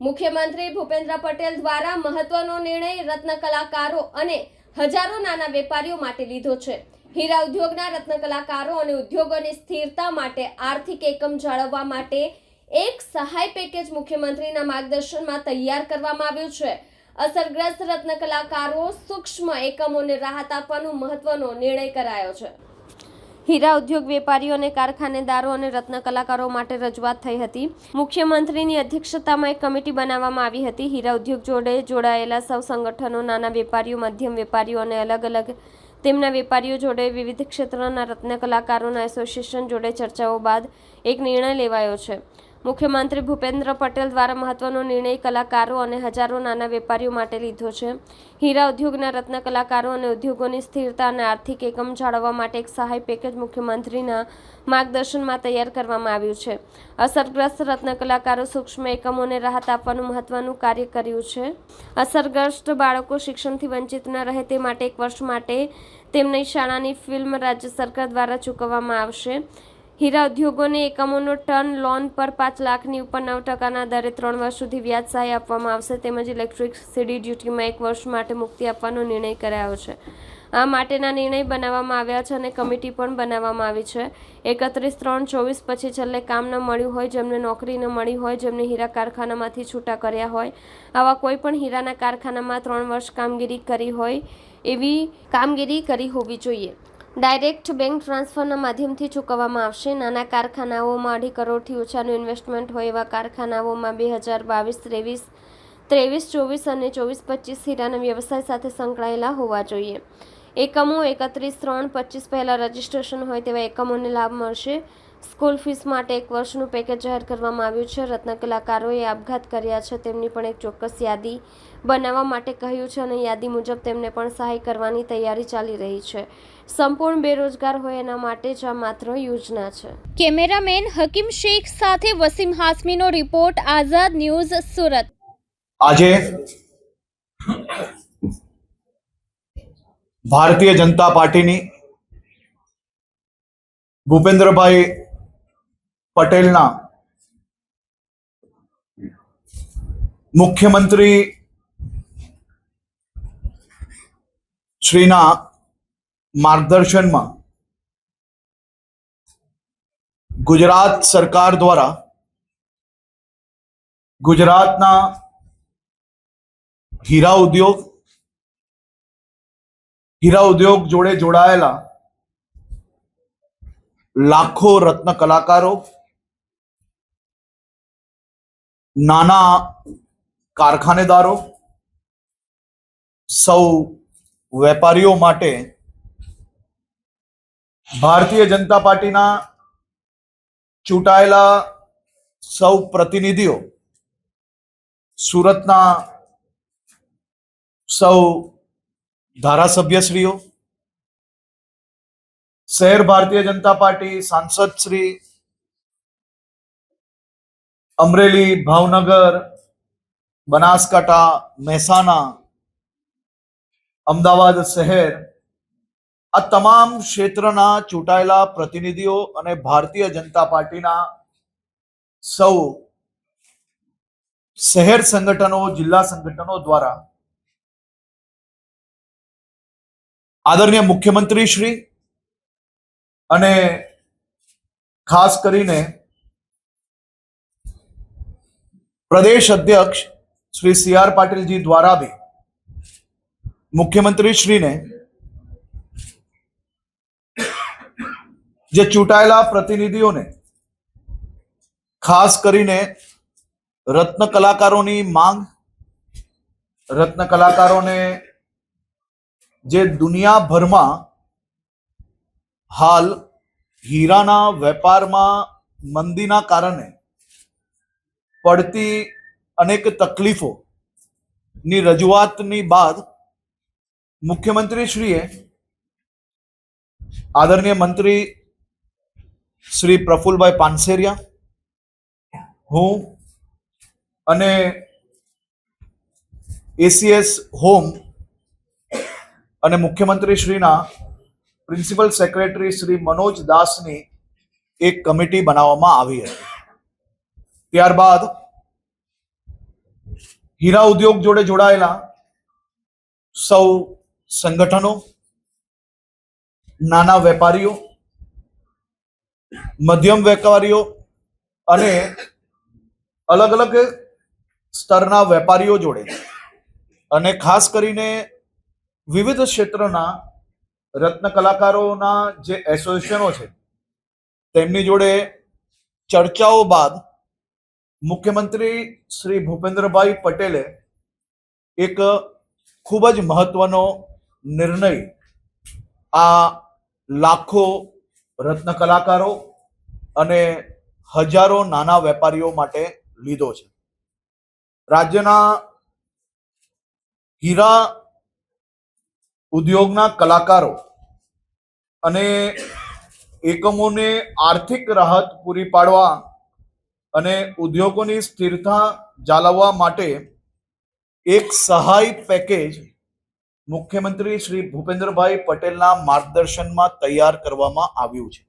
મુખ્યમંત્રી ભૂપેન્દ્ર પટેલ દ્વારા મહત્વનો નિર્ણય રત્ન કલાકારો અને હજારો નાના વેપારીઓ માટે લીધો છે. હીરા ઉદ્યોગના રત્ન કલાકારો અને ઉદ્યોગોની સ્થિરતા માટે આર્થિક એકમ જાળવવા માટે એક સહાય પેકેજ મુખ્યમંત્રીના માર્ગદર્શનમાં તૈયાર કરવામાં આવ્યું છે. અસરગ્રસ્ત રત્ન કલાકારો સૂક્ષ્મ એકમોને રાહત આપવાનો મહત્વનો નિર્ણય કરાયો છે. હીરા ઉદ્યોગ વેપારીઓ અને કારખાનેદારો અને રત્ન કલાકારો માટે રજૂઆત થઈ હતી. મુખ્યમંત્રીની અધ્યક્ષતામાં એક કમિટી બનાવવામાં આવી હતી. હીરા ઉદ્યોગ જોડે જોડાયેલા સૌ સંગઠનો, નાના વેપારીઓ, મધ્યમ વેપારીઓ અને અલગ અલગ તેમના વેપારીઓ જોડે, વિવિધ ક્ષેત્રના રત્ન કલાકારોના એસોસિએશન જોડે ચર્ચાઓ બાદ એક નિર્ણય લેવાયો છે. મુખ્યમંત્રી ભૂપેન્દ્ર પટેલ દ્વારા મહત્વનો નિર્ણય કલાકારો અને હજારો નાના વેપારીઓ માટે લીધો છે. હીરા ઉદ્યોગના રત્ન કલાકારો અને ઉદ્યોગોની સ્થિરતા અને આર્થિક એકમ જાળવવા માટે એક સહાય પેકેજ મુખ્યમંત્રીના માર્ગદર્શનમાં તૈયાર કરવામાં આવ્યું છે. અસરગ્રસ્ત રત્ન કલાકારો સૂક્ષ્મ એકમોને રાહત આપવાનું મહત્વનું કાર્ય કર્યું છે. અસરગ્રસ્ત બાળકો શિક્ષણથી વંચિત ન રહે તે માટે એક વર્ષ માટે તેમની શાળાની ફિલ્મ રાજ્ય સરકાર દ્વારા ચૂકવવામાં આવશે. હીરા ઉદ્યોગોને એકમોનો ટર્ન લોન પર પાંચ લાખની ઉપર નવ ટકાના દરે ત્રણ વર્ષ સુધી વ્યાજ સહાય આપવામાં આવશે તેમજ ઇલેક્ટ્રિસિટી ડ્યુટીમાં એક વર્ષ માટે મુક્તિ આપવાનો નિર્ણય કરાયો છે. આ માટેના નિર્ણય બનાવવામાં આવ્યા છે અને કમિટી પણ બનાવવામાં આવી છે. એકત્રીસ ત્રણ ચોવીસ પછી છેલ્લે કામ ન મળ્યું હોય, જેમને નોકરી ન મળી હોય, જેમને હીરા કારખાનામાંથી છૂટા કર્યા હોય, આવા કોઈ પણ હીરાના કારખાનામાં ત્રણ વર્ષ કામગીરી કરી હોય એવી કામગીરી કરી હોવી જોઈએ. ડાયરેક્ટ બેંક ટ્રાન્સફરના માધ્યમથી ચૂકવવામાં આવશે. નાના કારખાનાઓમાં અઢી કરોડથી ઓછાનું ઇન્વેસ્ટમેન્ટ હોય એવા કારખાનાઓમાં બે હજાર બાવીસ, ત્રેવીસ ત્રેવીસ, ચોવીસ અને ચોવીસ, પચીસ હીરાના વ્યવસાય સાથે સંકળાયેલા હોવા જોઈએ. એકમો એકત્રીસ, ત્રણ, પચીસ પહેલાં રજિસ્ટ્રેશન હોય તેવા એકમોને લાભ મળશે. સ્કૂલ ફીસ માટે એક વર્ષનું પેકેજ જાહેર કરવામાં આવ્યું છે. રત્ન કલાકારોએ આપઘાત કર્યા છે. તેમની પણ એક ચોક્કસ યાદી બનાવવા માટે કહ્યું છે અને યાદી મુજબ તેમને પણ સહાય કરવાની તૈયારી ચાલી રહી છે. સંપૂર્ણ બેરોજગાર હોય એના માટે જ આ માત્ર યોજના છે. કેમેરામેન હકીમ શેખ સાથે વસીમ હાસમીનો રિપોર્ટ આઝાદ ન્યૂઝ સુરત. આજે ભારતીય જનતા પાર્ટીની ભૂપેન્દ્રભાઈ પટેલના મુખ્યમંત્રી શ્રીના માર્ગદર્શનમાં ગુજરાત સરકાર દ્વારા ગુજરાતના હીરા ઉદ્યોગ હીરા ઉદ્યોગ જોડે જોડાયેલા લાખો રત્ન કલાકારો નાના કારખાનેદારો, સૌ વેપારીઓ માટે ભારતીય જનતા પાર્ટીના ચૂંટાયેલા સૌ પ્રતિનિધિઓ, સુરતના સૌ ધારાસભ્યશ્રીઓ, શહેર ભારતીય જનતા પાર્ટી સાંસદ શ્રી અમરેલી, ભાવનગર, બનાસકાંઠા, મહેસાણા, અમદાવાદ શહેર, આ તમામ ક્ષેત્રના ચૂંટાયેલા પ્રતિનિધિઓ અને ભારતીય જનતા પાર્ટીના સૌ શહેર સંગઠનો, જિલ્લા સંગઠનો દ્વારા આદરણીય મુખ્યમંત્રી શ્રી અને ખાસ કરીને પ્રદેશ અધ્યક્ષ શ્રી સી આર પાટીલજી દ્વારા બી મુખ્યમંત્રી શ્રીને જે ચૂંટાયેલા પ્રતિનિધિઓને ખાસ કરીને રત્ન કલાકારોની માંગ, રત્ન કલાકારોને જે દુનિયાભરમાં હાલ હીરાના વેપારમાં મંદીના કારણે પડતી અનેક તકલીફો ની રજૂઆતની બાદ મુખ્યમંત્રીશ્રીએ આદરણીય મંત્રી શ્રી પ્રફુલભાઈ પાનસેરિયા, હું અને એસીએસ હોમ અને મુખ્યમંત્રી શ્રીના પ્રિન્સિપલ સેક્રેટરી શ્રી મનોજ દાસની એક કમિટી બનાવવામાં આવી હતી. ત્યારબાદ હીરા ઉદ્યોગ જોડે જોડાયેલા સૌ સંગઠનો, નાના વેપારીઓ, મધ્યમ વેપારીઓ અને અલગ અલગ સ્તરના વેપારીઓ જોડે. અને ખાસ કરીને વિવિધ ક્ષેત્રના રત્ન કલાકારોના જે એસોસિએશનો છે, તેમની જોડે ચર્ચાઓ બાદ મુખ્યમંત્રી શ્રી ભૂપેન્દ્રભાઈ પટેલે એક ખૂબ જ મહત્વનો નિર્ણય આ લાખો રત્ન કલાકારો અને હજારો નાના વેપારીઓ માટે લીધો છે. રાજ્યના હીરા ઉદ્યોગના કલાકારો અને એકમોને આર્થિક રાહત પૂરી પાડવા અને ઉદ્યોગોની સ્થિરતા જાળવવા માટે એક સહાય પેકેજ મુખ્યમંત્રી શ્રી ભૂપેન્દ્રભાઈ પટેલના માર્ગદર્શનમાં તૈયાર કરવામાં આવ્યું છે.